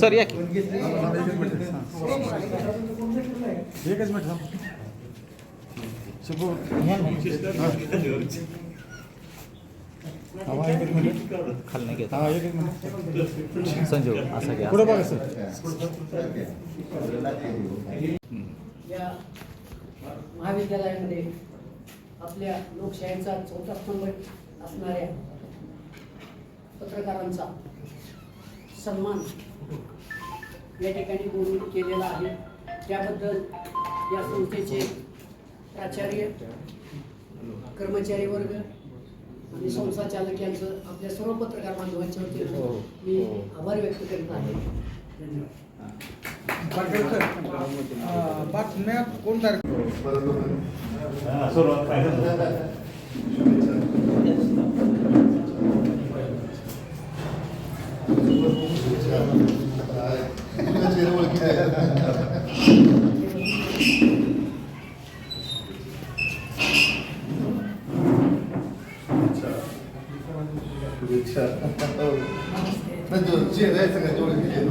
Sir या की एकच मिनिट थांब. हा, एकच मिनिट खाली नाही घेत संजीव असा घ्या पुढे बघा सर महाविद्यालयामध्ये आपल्या लोकशाहीचा चौथा स्तंभ असणाऱ्या पत्रकारांचा सन्मान या ठिकाणी बोलून केलेला आहे. त्याबद्दल या संस्थेचे प्राचार्य कर्मचारी वर्ग आणि संस्था चालक यांचं आपल्या सर्व पत्रकार बांधवांच्या वतीनं मी आभार व्यक्त करीत आहे. धन्यवाद. बातम्या कोण तयार शुभेच्छा नाही, जो- जे आहे सगळ्या जेवढे दिले आहेत.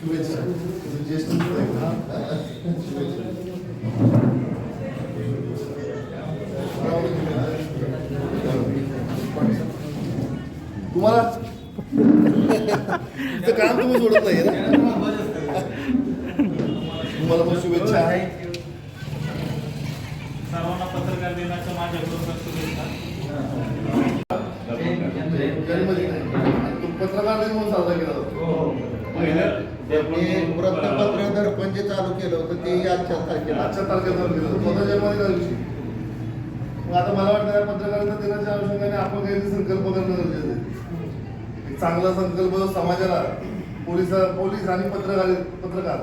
शुभेच्छा तुझं ज्येष्ठ मित्र आहे ना? शुभेच्छा तुम्हाला तुमचं काम तुम्ही सोडत नाही ना? तुम्हाला पण शुभेच्छा. सर्वांना पत्रकार दिनाच्या माझ्याकडून पण शुभेच्छा. जन्मदिन. आहे. पत्रकार दिन म्हणून साजरा केला जातो. मी वृत्तपत्र दर्पण जे चालू केलं होतं ते आजच्या तारखेला. आजच्या तारखेला केलं होतं. स्वतः जन्मदिना दिवशी. मग आता मला वाटतं या पत्रकारिता दिनाच्या अनुषंगाने आपण काहीतरी संकल्प करणं गरजेचं आहे. एक चांगला संकल्प समाजाला पोलीस पोलीस आणि पत्रकार पत्रकार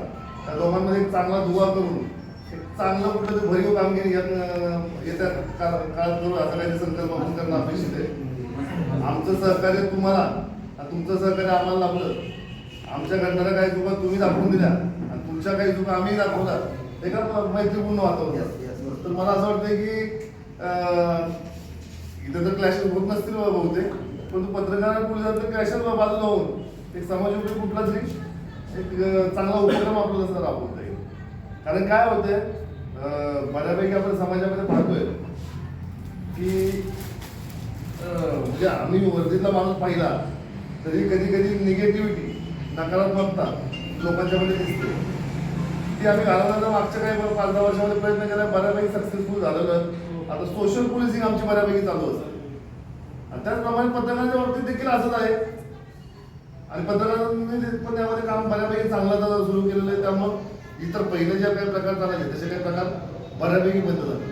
त्या दोघांमध्ये एक चांगला दुवा करून एक चांगलं कुठलं तरी भरीव कामगिरी यात येत्या काळात करू असा काही संकल्प आपण करणं अपेक्षित आहे. आमचं सहकार्य तुम्हाला तुमचं सहकार्य आम्हाला लाभलं. आमच्या घडणाऱ्या काही चुका तुम्ही दाखवून दिल्या आणि तुमच्या काही चुका आम्ही दाखवल्या. एका म- मैत्रीपूर्ण वातावरण तर मला असं वाटतं की इथं तर क्लॅशेस होत नसतील बहुतेक. पण परंतु पत्रकारांना पुढे पोलिसांचं क्लॅशेस बाजूला होऊन एक समाजोपयोगी कुठला तरी एक चांगला उपक्रम आपल्याला जर राबवता येईल. कारण काय होतंय बऱ्यापैकी आपण समाजामध्ये पाहतोय की म्हणजे आम्ही वर्दीतला माणूस पाहिला तरी कधी कधी निगेटिव्हिटी नकारात्मकता लोकांच्यामध्ये दिसते. ती आम्ही घालवण्याचा मागच्या काही पाच दहा वर्षामध्ये प्रयत्न केला बऱ्यापैकी सक्सेसफुल झालेलं आता सोशल पोलिसिंग आमची बऱ्यापैकी चालू असतात त्याचप्रमाणे पत्रकारांच्या बाबतीत देखील असंच आहे. आणि पत्रकारांनी पण त्यामध्ये काम बऱ्यापैकी चांगलं सुरू केलेलं आहे. त्यामुळं इतर पहिले जे काही प्रकार चालायचे तसे काही प्रकार बऱ्यापैकी बंद झाले.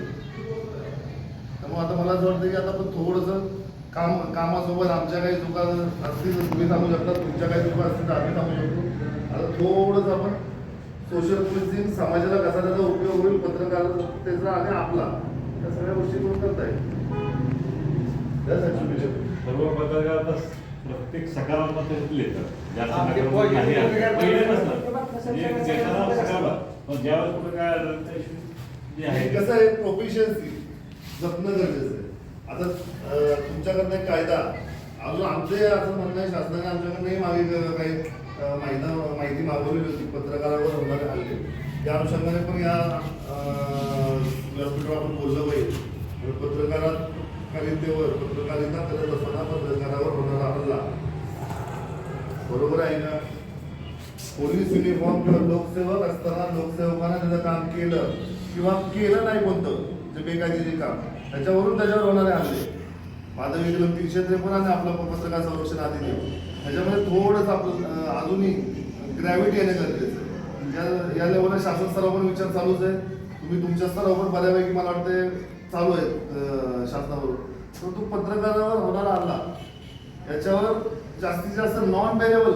त्यामुळे आता मला असं वाटतं की आता आपण थोडंसं काम कामासोबत आमच्या काही चुका असतील तर तुम्ही सांगू शकता. तुमच्या काही चुका असतील तर आम्ही सांगू शकतो. आता थोडंसं आपण सोशल पोलिसिंग समाजाला कसा त्याचा उपयोग होईल पत्रकार त्याचा आणि आपला त्या सगळ्या गोष्टी करून करता येईल. सर्व पत्रकार प्रत्येक सकारात्मक लिहितात. जास्त म्हणजे पण ज्यावेळेस कुठं काय कसं आहे प्रोफिशियन्सी जपणं गरजेचं आहे. आता तुमच्याकडनं एक कायदा. अजून आमचे असं म्हणणं आहे शासनाने आमच्याकडनंही मागे काही माहिती माहिती मागवलेली होती. पत्रकारावर होणारे हल्ले त्या अनुषंगाने पण या व्यासपीठावर आपण बोललं पाहिजे. आणि कवितेवर पत्रकारिता करत असताना पत्रकारावर होणारा हल्ला. बरोबर आहे ना? पोलीस युनिफॉर्म किंवा लोकसेवक असताना लोकसेवकानं त्याचं काम केलं किंवा केलं नाही कोणतं जे बेकायदेशीर काम. त्याच्यावरून त्याच्यावर होणारे हल्ले. माझं वेगळं तीनशे त्रेपन्न आणि आपलं पत्रकार संरक्षण अधिनियम त्याच्यामध्ये थोडंच आपलं अजूनही ग्रॅव्हिटी येणे गरजेचं या या लेवलला शासन स्तरावर पण विचार चालूच आहे. तुम्ही तुमच्या स्तरावर पण बऱ्यापैकी मला वाटते चालू आहे अं, शासनावर परंतु पत्रकारावर होणारा हल्ला याच्यावर जास्तीत जास्त नॉन बेरेबल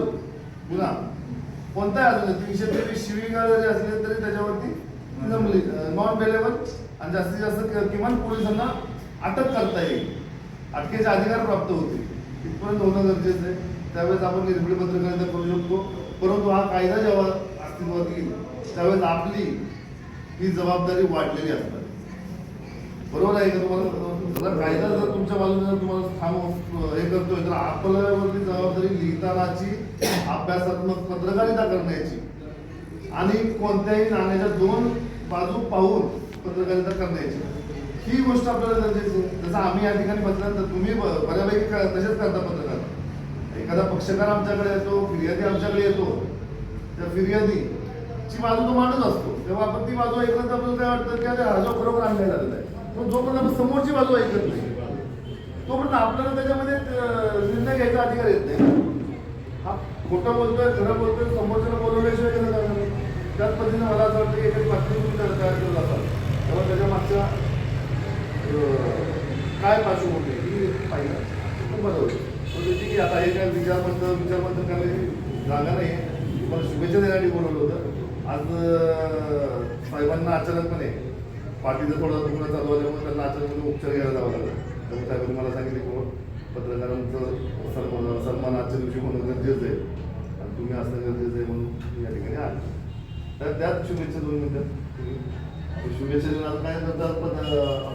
गुन्हा कोणताही अजून तीनशे तेवीस शिवीगाळ जरी असले तरी त्याच्यावरती जमली नॉन बेलेबल आणि जास्तीत जास्त किमान पोलिसांना अटक करता येईल. अटकेचे अधिकार प्राप्त होतील. इथपर्यंत होणं गरजेचं आहे. त्यावेळेस आपण निर्भीड पत्रकारिता करू शकतो. परंतु हा कायदा जेव्हा अस्तित्वात येईल त्यावेळेस आपली ही जबाबदारी वाढलेली असणार. बरोबर आहे का तुम्हाला? कायदा जर तुमच्या बाजूने जर तुम्हाला थांब हे करतोय तर आपल्यावरती जबाबदारी लिहितानाची अभ्यासात्मक पत्रकारिता करण्याची आणि कोणत्याही नाण्याच्या दोन बाजू पाहून पत्रकारिता करण्याची. ही गोष्ट आपल्याला गरजेची आहे. जसं आम्ही या ठिकाणी पत्रकार तुम्ही ब- बऱ्यापैकी तसेच करता पत्रकार. एखादा पक्षकार आमच्याकडे येतो फिर्यादी आमच्याकडे येतो त्या फिर्यादीची बाजू तो मांडत असतो. तेव्हा आपण ती बाजू ऐकलं तर आपल्याला काय वाटतं की अरे हा जो खरोखर अन्याय झालेला आहे. पण जोपर्यंत आपण समोरची बाजू ऐकत नाही तोपर्यंत आपल्याला त्याच्यामध्ये निर्णय घ्यायचा अधिकार येत नाही. हा खोटं बोलतोय खरं बोलतोय समोरच्याला बोलवल्याशिवाय केलं जाणार नाही. त्याच पद्धतीने मला असं वाटतं की एखादी बातमी तुम्ही तयार केलं जातात तेव्हा त्याच्या मागच्या काय पार्श्वभूमी आहे ही पाहिजे खूप बरं होईल. पण त्याची की आता हे काय विचारमंत विचारमंत करायची जागा नाही आहे. मला शुभेच्छा देण्यासाठी बोलवलं होतं. आज साहेबांना अचानकपणे पाठीचं थोडं दुखणं चालू आल्यामुळे त्यांना अचानकपणे उपचार घ्यायला जावं लागलं. त्यामुळे साहेबांनी मला सांगितले की पत्रकारांचं सन्मान सन्मान आजच्या दिवशी होणं गरजेचं आहे. आणि तुम्ही असणं गरजेचं आहे म्हणून मी या ठिकाणी आले. तर त्यात शुभेच्छा दोन मिनिटं. शुभेच्छा देऊन काय करतात? पण अं,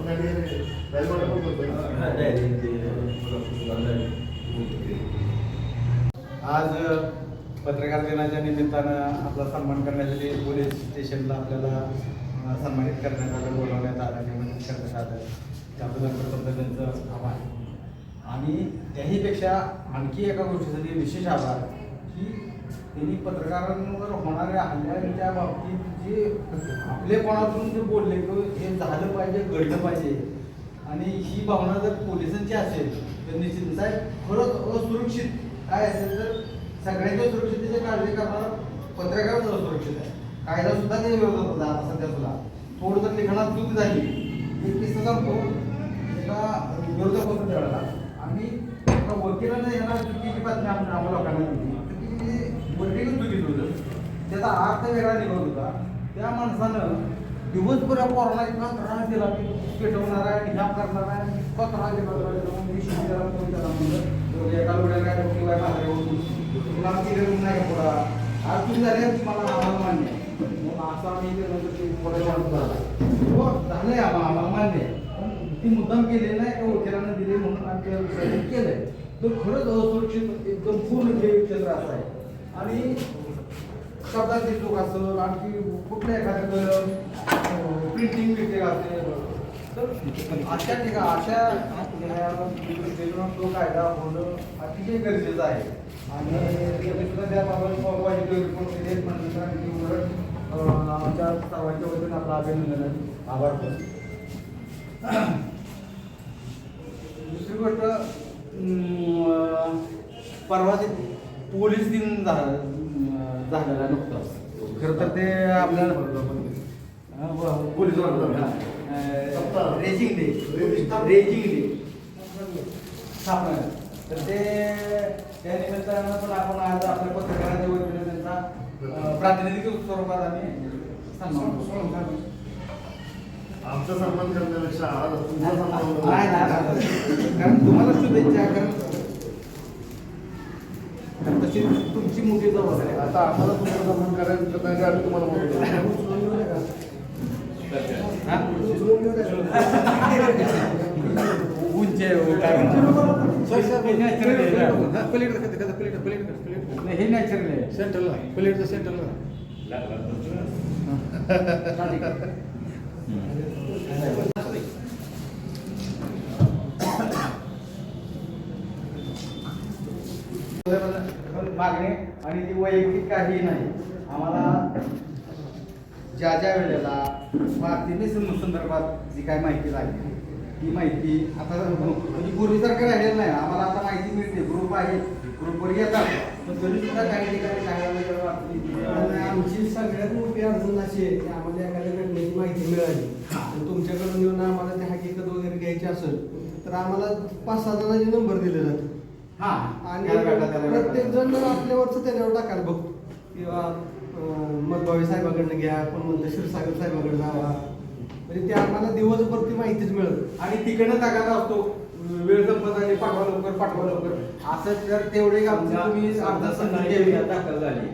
आज पत्रकार दिनाच्या निमित्तानं आपला सन्मान करण्यासाठी पोलीस स्टेशनला आपल्याला सन्मानित करण्यात आलं बोलवण्यात आलं निमंत्रित करण्यात आलं. त्याबद्दल प्रथम त्यांचं आभार आणि त्याहीपेक्षा आणखी एका गोष्टीसाठी विशेष आभार की त्यांनी पत्रकारांवर होणाऱ्या हल्ल्यांच्या बाबतीत जे आपलेपणातून जे बोलले की हे झालं पाहिजे घडलं पाहिजे. आणि ही भावना जर पोलिसांची असेल तर निश्चित साहेब खरंच असुरक्षित काय असेल तर सगळ्यांच्या सुरक्षितेची काळजी करणारा पत्रकारच असुरक्षित आहे. कायदा सुद्धा त्याने विरोधात होता आता सध्या सुद्धा थोडं तर लिखाणात चूक झाली. एक किस्सा सांगतो. एका विरोधक होतो त्यावेळेला. आणि एका वकिलाने यांना चुकीची बातमी आम्हाला आम्हाला लोकांना दिली. चुकीची म्हणजे वकील चुकीचं होतं. त्याचा अर्थ वेगळा निघत होता. त्या माणसानं दिवसभर या कोरोना इतका त्रास दिला की पेटवणार आहे ढाप करणार आहे इतका त्रास दिला मी शेवटी फोन केला म्हणलं एका वेळेला काय डोकी काय मागे तुला आमची नाही का आज तुम्ही झाले मला आम्हाला मान्य आहे. झालंय आम्हाला मान्य ती मुद्दाम केली नाही का वकिलांना दिली म्हणून आम्ही त्या केलंय तर खरंच असुरक्षित एकदम पूर्ण हे क्षेत्र असं आहे आणि शब्दांची लोक असेल आणखी कुठल्या एखाद्या प्रिंटिंग मिस्टेक असेल तर अशा ठिकाण अशा तो कायदा होणं अतिशय गरजेचं आहे आणि तुम्ही सुद्धा त्याबाबत पॉझिटिव्ह रिपोर्ट दिले म्हणजे आणखी उलट आमच्या सर्वांच्या वतीने आपलं अभिनंदन आहे. आभार पण दुसरी गोष्ट अं, परवा ते पोलीस दिन झालेला नुकताच. खरं तर ते आपल्याला police raising day raising day स्थापना तर ते त्या निमित्तानं पण आपण आज आपल्या पत्रकारांच्या वतीने त्यांचा प्रातिनिधिक स्वरूपात आम्ही सन्मान. आमचा सन्मान करण्यापेक्षा तुमचा सन्मान. कारण तुम्हाला शुभेच्छा कारण तशी तुमची मोठी जबाबदारी आहे. आता आम्हाला तुमचा सन्मान करायचं नाही आम्ही तुम्हाला बोलतो हा? उंच आहे, हो. हे हे नॅचरल आहे सेंट्रलला प्लेटचं सेंट्रलला पण मागणी आणि ती वैयक्तिक काही नाही. आम्हाला ज्या ज्या वेळेला भारतीय संदर्भात जी काय माहिती लागली ती माहिती आता म्हणजे पूर्वीसारखं राहिलेलं नाही. आम्हाला आता माहिती मिळते. ग्रुप आहे. ग्रुपवर येतात. पण तरी सुद्धा काही ठिकाणी आणि आमची सगळ्यात मोठी अडचण अशी आहे की आम्हाला एखाद्या घटनेची माहिती मिळाली. आणि तुमच्याकडून येऊन आम्हाला ते हकीकत वगैरे घ्यायची असेल तर आम्हाला पाच सहा जणांचे नंबर दिले जातात हा. आणि. प्रत्येक जण आपल्यावरचं त्याच्यावर टाकायला बघतो. किंवा अं, मधभावी साहेबाकडनं घ्या कोण म्हणतं क्षीरसागर साहेबाकडे जावा. म्हणजे ते आम्हाला दिवसभर ती माहितीच मिळत आणि तिकडनं टाकायचा असतो वेळ संपत आली पाठवा लवकर पाठवा लवकर. असं तर तेवढे आमचं तुम्ही अर्धा संधी द्यावी दाखल झाली.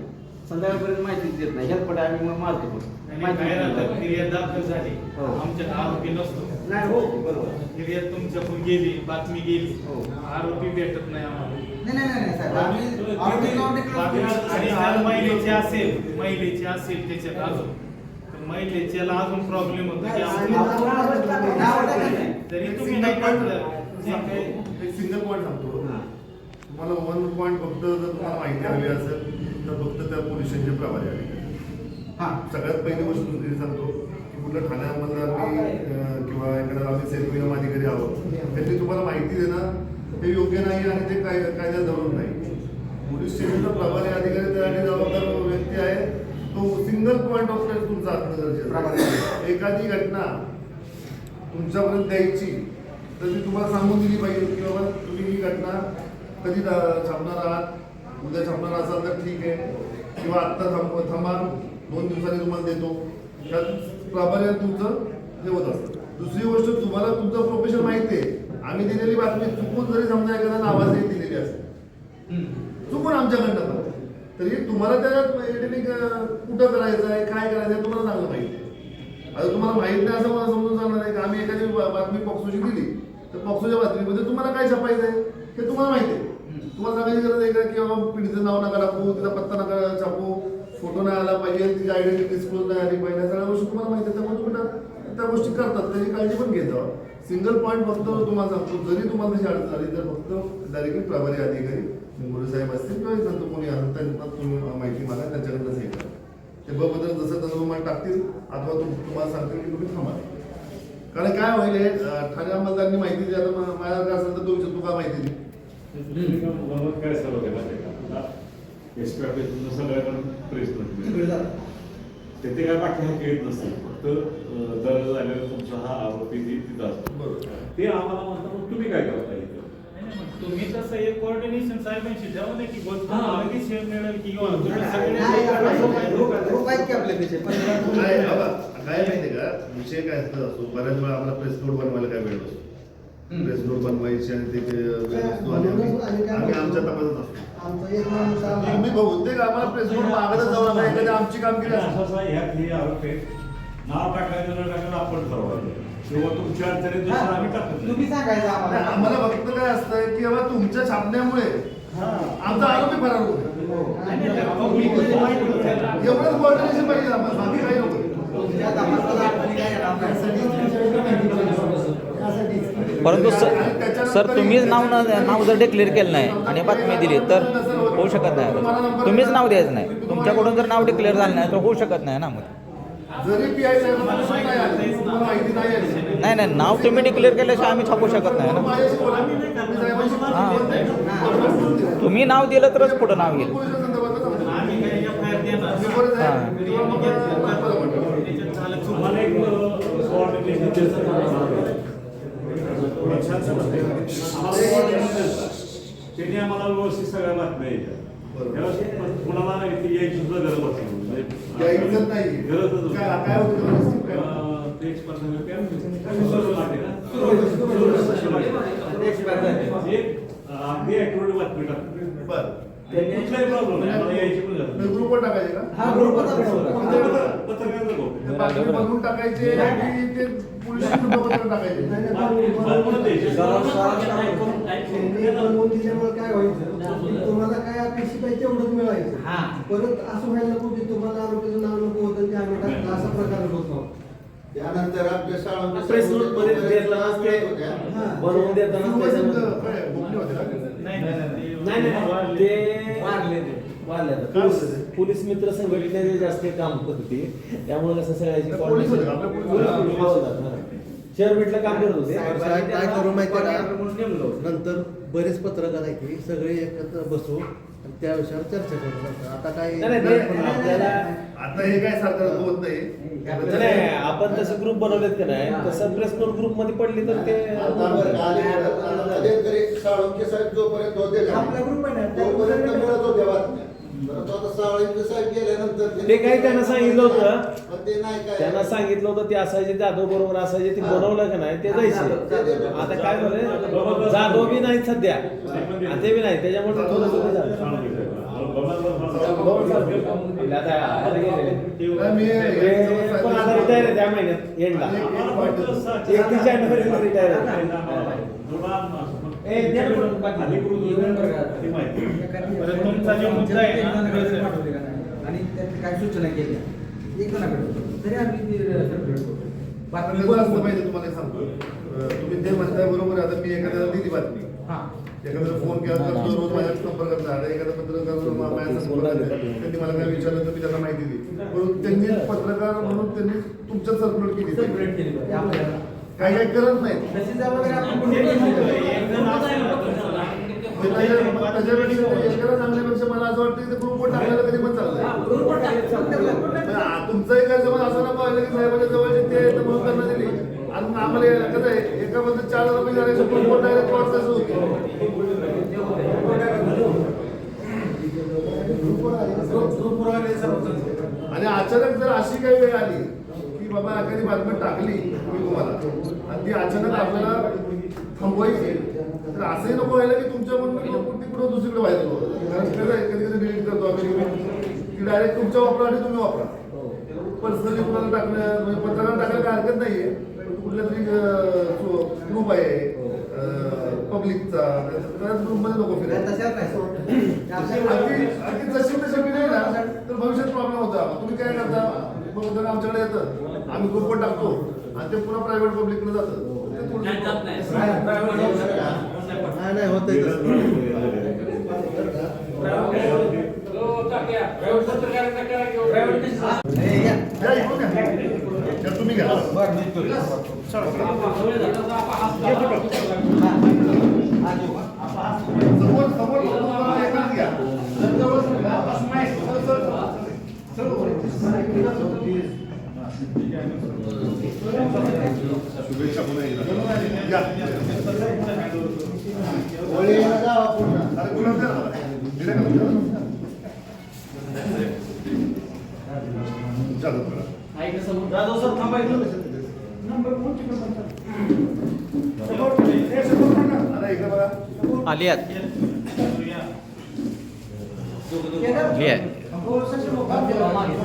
संध्याकाळपर्यंत माहितीच देत नाही. ह्यात पडे आम्ही मग मारतो. पण. आणि फिर्याद दाखल झाली. हो. आमच्या आरोपी नसतो. नाही हो बरोबर. फिर्याद तुमच्याकडून गेली बातमी गेली. हो. आरोपी भेटत नाही आम्हाला. नाही नाही नाही साहेब. आम्ही आरोपी नाव declare बातमी केलं. आणि जर महिलेची असेल महिलेची असेल त्याच्यात अजून. तर महिलेच्याला अजून प्रॉब्लेम होतो की तुम्ही नाही टाकलं जे काही एक सिंगल पॉईंट सांगतो. तुम्हाला वन पॉईंट फक्त जर तुम्हाला माहिती हवी असेल तर फक्त त्या पोलीस स्टेशनचे प्रभारी अधिकारी हा. सगळ्यात पहिली गोष्ट तुमची सांगतो की कुठलं ठाण्यामधला मी अं, किंवा एखादा आम्ही सेल्फ अधिकारी आहोत त्यांनी तुम्हाला माहिती देणं हे योग्य नाही आणि ते काय कायद्यात धरून नाही. पोलीस स्टेशनचा प्रभारी अधिकारी त्यासाठी जबाबदार व्यक्ती आहे. तो सिंगल पॉईंट ऑफ टाइम तुमचा असणं गरजेचं आहे. एखादी घटना तुमच्यापर्यंत द्यायची तर ती तुम्हाला सांगून दिली पाहिजे की बाबा तुम्ही ही घटना कधी छापणार आहात? उद्या छापणार असाल तर ठीक आहे. किंवा आत्ता थांब थांबा दोन दिवसांनी तुम्हाला देतो. त्यात प्राधान्य तुमचं हे होत असतं. दुसरी गोष्ट तुम्हाला तुमचं प्रोफेशन माहिती आहे. आम्ही दिलेली बातमी चुकून जरी समजा एखाद्या नावाजही दिलेली असेल. चुकून आमच्याकडनं तरी तुम्हाला त्याच्यात एडिटिंग कुठं करायचं आहे काय करायचं आहे तुम्हाला चांगलं माहिती आहे आता तुम्हाला माहीत नाही असं मला समजून सांगणार आहे की? आम्ही एखादी बातमी पॉक्सोची दिली तर पॉक्सोच्या बातमीमध्ये तुम्हाला काय छापायचं आहे हे तुम्हाला माहिती आहे. तुम्हाला सांगायची गरज आहे का की बाबा पिढीचं नाव नका टाकू तिचा पत्ता नका छापू फोटो नाही आला पाहिजे तिची आयडेंटिटी डिस्क्लोज नाही आली पाहिजे सगळ्या गोष्टी तुम्हाला माहिती आहे त्यामुळे तुम्ही त्या- गोष्टी करतात त्याची काळजी पण घेत. सिंगल पॉईंट फक्त तुम्हाला सांगतो जरी तुम्हाला शाळेत अडचण आली तर फक्त डायरेक्टली प्रभारी अधिकारी मुंगुरे साहेब असतील किंवा इतर कोणी असेल त्यांना तुम्ही माहिती मागा त्यांच्याकडनं हे करा. ते बदल जसं तसं तुम्हाला टाकतील अथवा तुम- तुम्हाला सांगतील की तुम्ही थांबा. कारण काय होईल हे, ठाणे अंमलदारांनी माहिती दिली आता मा- माझ्याकडे असेल तर तू तू का माहिती दिली. काय सर्व तिथे काय बाकी हा येत नसते फक्त दर्ज झालेला तुमचा हा आरोपी ती तिथं असतो. बरोबर. ते आम्हाला म्हणतात मग तुम्ही काय करता इथं नाही, नाही, मग तुम्ही तसं एक कोऑर्डिनेशन साहेबांशी द्यावं ना की गोष्ट हा. लगेच हे मिळेल की किंवा तुम्ही सगळे काय बाबा काय माहिती का? विषय काय असतो? असतो. बऱ्याच वेळा आपला प्रेस नोट बनवायला काय वेळ असतो. प्रेस नोट बनवायची आणि ते ते वेळ असतो आणि बनवून आणि आम्ही आमच्या तपासत असतो. आमचा. तुम्ही बहुतेक आम्हाला प्रेस नोट मागतच जाऊ नका. एखादी आमची कामगिरी असं असते. असं ह्यात हे आरोप आहेत नाव टाकायचं न टाकायचं आपण ठरवायचं किंवा तुमच्या अडचणीत दुसरं आम्ही टाकत नाही. तुम्ही सांगायचं नाही, आम्हाला आम्हाला फक्त काय असतं की बाबा तुमच्या छापण्यामुळे आमचा आरोपी फरार होतो होतं. एवढंच कोऑर्डिनेशन पाहिजे आम्हाला बाकी काही नको. तुमच्या तपासाला अडचणी काय येणार नाही. परंतु सर सर तुम्हीच नाव न- नाव जर डिक्लेअर केलं नाही आणि बातमी दिली तर होऊ शकत नाही. तुम्हीच नाव द्यायचं नाही. तुमच्याकडून जर नाव डिक्लेअर झालं नाही तर होऊ शकत नाही ना मग. नाही आली, तुम्हाला माहिती नाही आली. नाही नाही नाव तुम्ही डिक्लेअर केल्याशिवाय आम्ही छापू शकत नाही ना? हां. तुम्ही नाव दिलं तरच पुढं नाव येईल. आम्हाला त्यांनी व्यवस्थित सगळ्या बातम्या. त्यावेळेस कुणाला इथे यायची सुद्धा गरज वाटली म्हणजे यायचंच नाही. काय- काय होतं? एक स्पर्धा अगदी बातमी टाकते. कुठलाही प्रॉब्लेम नाही. मला यायची पण. ग्रुपवर टाकायचे का? हा ग्रुपच आपला. पत्रकार- बातमी बनवून टाकायचे. काय व्हायचं तुम्हाला काय अपेक्षित आहे तेवढंच मिळायचं. परत असं व्हायला नको की तुम्हाला आरोपीचं नाव नको होतं ते आम्ही टाकलं असा प्रकार होत त्यानंतर आपल्या शाळांच्या प्रेस नोटमध्ये. बनवून देताना? नाही नाही. ते वाढले ते. वाढले पोलीस- होतं मित्र संघटनेचे जास्त काम करत होते. त्यामुळे कसं सगळ्याची पोलीस होते होते. पोलीस होतात, हा. शहर बीटला काम करत होते काय करू माहिती का? नंतर बरेच पत्रकार आहेत की सगळे एकत्र बसू आणि त्या विषयावर चर्चा करू. आता काय आता हे काय सरकार होत नाही. नाही आपण तसं ग्रुप बनवलेत का नाही? तसं प्रेस नोट ग्रुपमध्ये पडली तर ते साळुंके साहेब जोपर्यंत होते का आपला group आहे ना, तोपर्यंत मिळत होत्या आता ते काही त्यांना सांगितलं होतं. पण ते नाही काय? त्यांना सांगितलं होतं ते असायचे जाधव बरोबर असायचे ते बनवलं का नाही ते जायचे. आता काय झालं जाधव बी नाही सध्या आणि ते बी नाही त्याच्यामुळे ते झालं. रिटायर त्या महिन्यात एंडला एकतीस जानेवारीला रिटायर आणि त्यात काय सूचना केल्या एक जणाकडे होतं. तरी आम्ही कसं असलं पाहिजे तुम्हाला सांगतो तुम्ही ते म्हणताय बरोबर आता मी एखाद्याला दिली बातमी हा. एखाद्याला फोन केला तर तो रोज माझ्या संपर्कात झाला एखादा पत्रकार माझ्या संपर्कात आहे. त्यांनी मला काय विचारलं तर मी त्यांना माहिती दिली म्हणून त्यांनी पत्रकार म्हणून त्यांनी तुमच्या सर्क्युलेट केली. काही काही करत नाही त्याच्यापेक्षा एखादा सांगण्यापेक्षा मला असं वाटतं की ग्रुपवर टाकलेलं कधी पण चाललंय. हा, तुमचंही काय समज असं नको व्हायला की साहेबाच्या जवळचे आम्हाला कसं आहे एका बद्दल चार रुपये झाले डायरेक्ट होते आणि अचानक जर अशी काही वेळ आली की बाबा एखादी बातमी टाकली मी तुम्हाला आणि ती अचानक आपल्याला थांबवायची तर असंही नको व्हायला की तुमच्या म्हणून कुठे दुसरीकडे व्हायचं कारण कसं आहे, कधी कधी डिलीट करतो आम्ही. की डायरेक्ट तुमच्या वापरा आणि तुम्ही वापरा. पर्सनली कुणाला टाकणं म्हणजे पत्रकार टाकायला काय हरकत नाहीये. कुठल्या तरी ग्रुप आहे पब्लिकचा त्याच ग्रुपमध्ये अगदी अगदी जशी तशी नाही ना तर भविष्यात प्रॉब्लेम होता तुम्ही काय करता मग जर आमच्याकडे येतं आम्ही ग्रुपवर टाकतो आणि ते पुन्हा प्रायव्हेट पब्लिककडे जातं नाही नाही होतंय तसं. शुभेच्छा पुन्हा एकदा. या. वळीला जावा पुन्हा अरे गुलाब द्या ना. दिले का तुमच्या? चालू करा. आता इकडे बघा आली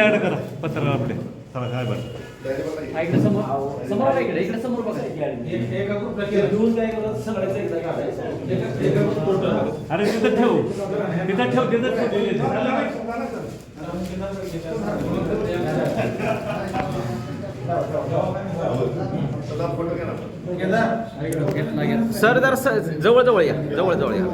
ऍड करा पत्रकार आपले चला काय बरं. इकडे समोर समोर बघा इकडे इकडे समोर बघा. अरे तिथं ठेव. तिथं ठेव तिथं ठेव. सर जर जवळ जवळ या. जवळ जवळ या.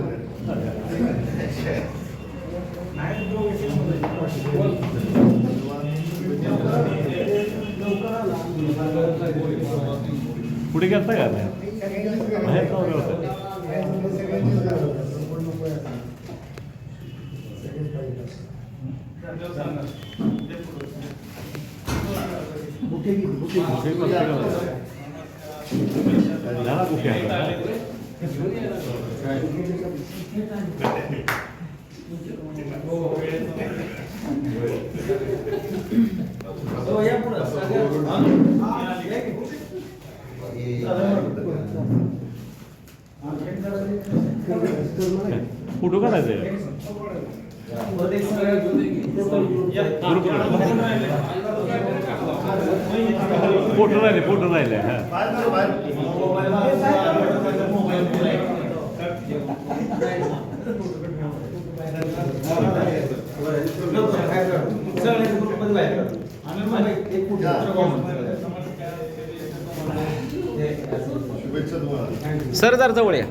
पुढे गेलता का बाहेर जाऊन होतं? झाला बुके आहे फोटो काढायचा आहे फोटो राहिले फोटो राहिले हा. सर जर जवळ या.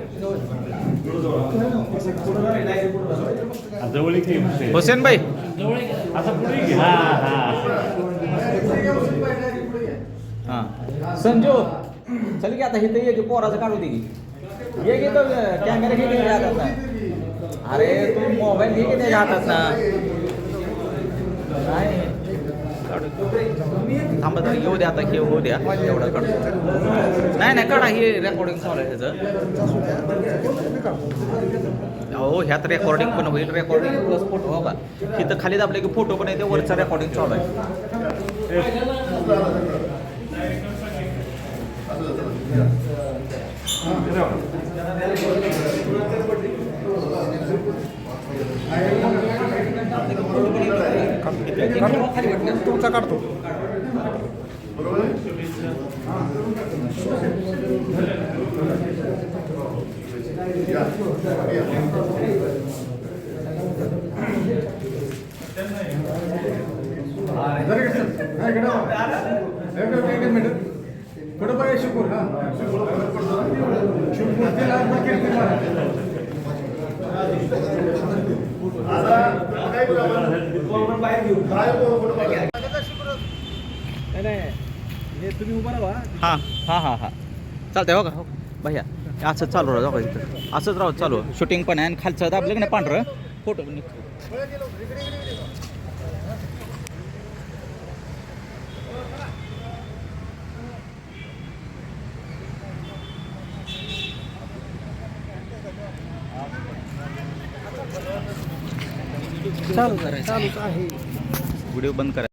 जवळ हुसेन भाई हा. हां संजू चल की आता इथं ये की पोराचं काढू दे की. ये घेतो तो कॅमेरा घे किती हातात ना अरे तू मोबाईल घे किती त्याच्या हातात ना नाही. काढ तर येऊ द्या आता हे होऊ द्या एवढं काढतो नाही नाही काढा हे रेकॉर्डिंग चालू आहे त्याचं हो ह्यात रेकॉर्डिंग पण होईल रेकॉर्डिंग प्लस फोटो हो का? इथं खाली दाबले की फोटो पण येते वरचा रेकॉर्डिंग चालू आहे. तुमचा काढतो बरोबर आहे? या. या. आता काय करू आपण? काय करू? फोटो काढू. हां हां हां. चालतंय हो का हो भैया असंच चालू राहू का इथं. असंच राहू चालू. शूटिंग पण आहे आणि खालचं दाबलं की नाही पांढरं? फोटो पण निघतो. चालू करायचं आहे. व्हिडिओ बंद करा.